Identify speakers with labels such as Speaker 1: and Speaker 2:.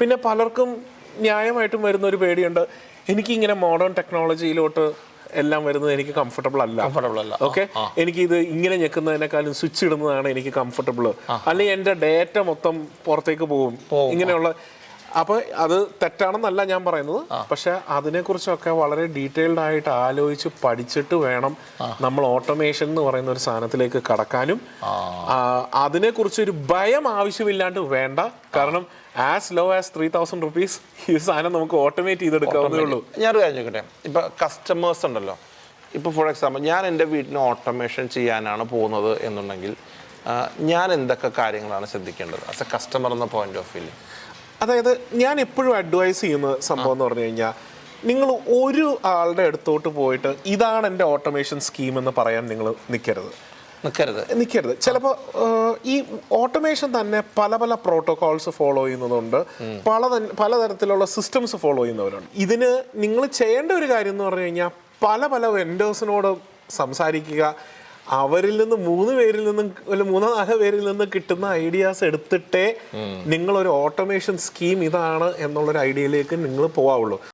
Speaker 1: പിന്നെ പലർക്കും ന്യായമായിട്ടും വരുന്ന ഒരു പേടിയുണ്ട്. എനിക്ക് ഇങ്ങനെ മോഡേൺ ടെക്നോളജിയിലോട്ട് എല്ലാം വരുന്നത് എനിക്ക് കംഫർട്ടബിൾ അല്ല.
Speaker 2: കംഫർട്ടബിൾ അല്ല.
Speaker 1: ഓക്കെ എനിക്ക് ഇത് ഇങ്ങനെ ഞെക്കുന്നതിനേക്കാളും സ്വിച്ച് ഇടുന്നതാണ് എനിക്ക് കംഫർട്ടബിൾ അല്ലെങ്കിൽ എന്റെ ഡേറ്റ മൊത്തം പുറത്തേക്ക് പോകും. ഇങ്ങനെയുള്ള അപ്പൊ അത് തെറ്റാണെന്നല്ല ഞാൻ പറയുന്നത്. പക്ഷെ അതിനെക്കുറിച്ചൊക്കെ വളരെ ഡീറ്റെയിൽഡ് ആയിട്ട് ആലോചിച്ച് പഠിച്ചിട്ട് വേണം നമ്മൾ ഓട്ടോമേഷൻ എന്ന് പറയുന്ന ഒരു സാധനത്തിലേക്ക് കടക്കാനും. അതിനെക്കുറിച്ച് ഒരു ഭയം ആവശ്യമില്ലാണ്ട് വേണ്ട. കാരണം as low as three thousand rupees ഈ സാധനം നമുക്ക് ഓട്ടോമേറ്റ് ചെയ്തെടുക്കാവുന്നേ ഉള്ളൂ.
Speaker 2: ഞാനൊരു കാര്യം ചോദിക്കട്ടെ? ഇപ്പൊ കസ്റ്റമേഴ്സ് ഉണ്ടല്ലോ. ഇപ്പൊ ഫോർ എക്സാമ്പിൾ ഞാൻ എന്റെ വീട്ടിന് ഓട്ടോമേഷൻ ചെയ്യാനാണ് പോകുന്നത് എന്നുണ്ടെങ്കിൽ ഞാൻ എന്തൊക്കെ കാര്യങ്ങളാണ് ശ്രദ്ധിക്കേണ്ടത്? ആസ് എ കസ്റ്റമർ എന്ന പോയിന്റ് ഓഫ് വ്യൂ
Speaker 1: അതായത് ഞാൻ എപ്പോഴും അഡ്വൈസ് ചെയ്യുന്ന സംഭവം എന്ന് പറഞ്ഞു കഴിഞ്ഞാൽ നിങ്ങൾ ഒരു ആളുടെ അടുത്തോട്ട് പോയിട്ട് ഇതാണ് എന്റെ ഓട്ടോമേഷൻ സ്കീം എന്ന് പറയാൻ നിങ്ങൾ നിൽക്കരുത്
Speaker 2: നിൽക്കരുത്
Speaker 1: നിൽക്കരുത് ചിലപ്പോൾ ഈ ഓട്ടോമേഷൻ തന്നെ പല പല പ്രോട്ടോകോൾസ് ഫോളോ ചെയ്യുന്നതുണ്ട്. പല പലതരത്തിലുള്ള സിസ്റ്റംസ് ഫോളോ ചെയ്യുന്നവരുണ്ട്. ഇതിന് നിങ്ങൾ ചെയ്യേണ്ട ഒരു കാര്യം എന്ന് പറഞ്ഞു കഴിഞ്ഞാൽ പല പല വെൻഡേഴ്സിനോട് സംസാരിക്കുക. അവരിൽ നിന്ന് മൂന്ന് പേരിൽ നിന്നും അല്ല മൂന്നോ നാലോ പേരിൽ നിന്ന് കിട്ടുന്ന ഐഡിയാസ് എടുത്തിട്ടേ നിങ്ങളൊരു ഓട്ടോമേഷൻ സ്കീം ഇതാണ് എന്നുള്ളൊരു ഐഡിയയിലേക്ക് നിങ്ങൾ പോവാവുള്ളൂ.